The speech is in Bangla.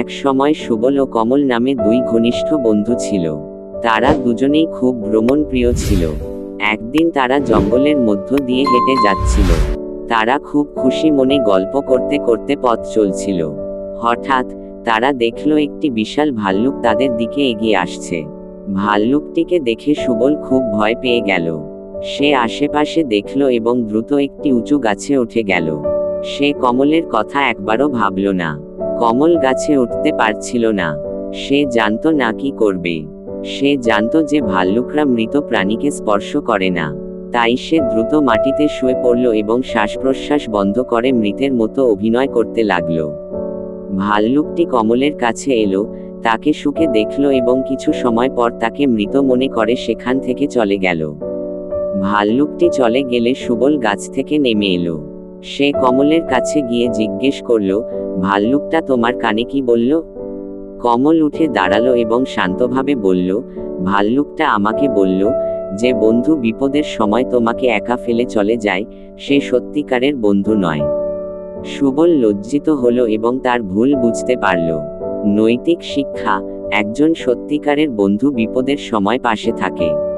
এক সময় সুবল ও কমল নামে দুই ঘনিষ্ঠ বন্ধু ছিল। তারা দুজনেই খুব ভ্রমণপ্রিয় ছিল। একদিন তারা জঙ্গলের মধ্য দিয়ে হেঁটে যাচ্ছিল। তারা খুব খুশি মনে গল্প করতে করতে পথ চলছিল। হঠাৎ তারা দেখল একটি বিশাল ভাল্লুক তাদের দিকে এগিয়ে আসছে। ভাল্লুকটিকে দেখে সুবল খুব ভয় পেয়ে গেল। সে আশেপাশে দেখল এবং দ্রুত একটি উঁচু গাছে উঠে গেল। সে কমলের কথা একবারও ভাবল না। কমল গাছে উঠতে পারছিল না। সে জানতো না কি করবে। সে জানতো যে ভাল্লুকরা মৃত প্রাণীকে স্পর্শ করে না। তাই সে দ্রুত মাটিতে শুয়ে পড়ল এবং শ্বাস প্রশ্বাস বন্ধ করে মৃতের মতো অভিনয় করতে লাগল। ভাল্লুকটি কমলের কাছে এলো, তাকে শুকে দেখল এবং কিছু সময় পর তাকে মৃত মনে করে সেখান থেকে চলে গেল। ভাল্লুকটি চলে গেলে সুবল গাছ থেকে নেমে এলো। সে কমলের কাছে গিয়ে জিজ্ঞেস করল, ভাল্লুকটা তোমার কানে কি বলল? কমল উঠে দাঁড়াল এবং শান্তভাবে বলল, ভাল্লুকটা আমাকে বলল যে বন্ধু বিপদের সময় তোমাকে একা ফেলে চলে যায়, সে সত্যিকারের বন্ধু নয়। সুবল লজ্জিত হলো এবং তার ভুল বুঝতে পারল। নৈতিক শিক্ষা, একজন সত্যিকারের বন্ধু বিপদের সময় পাশে থাকে।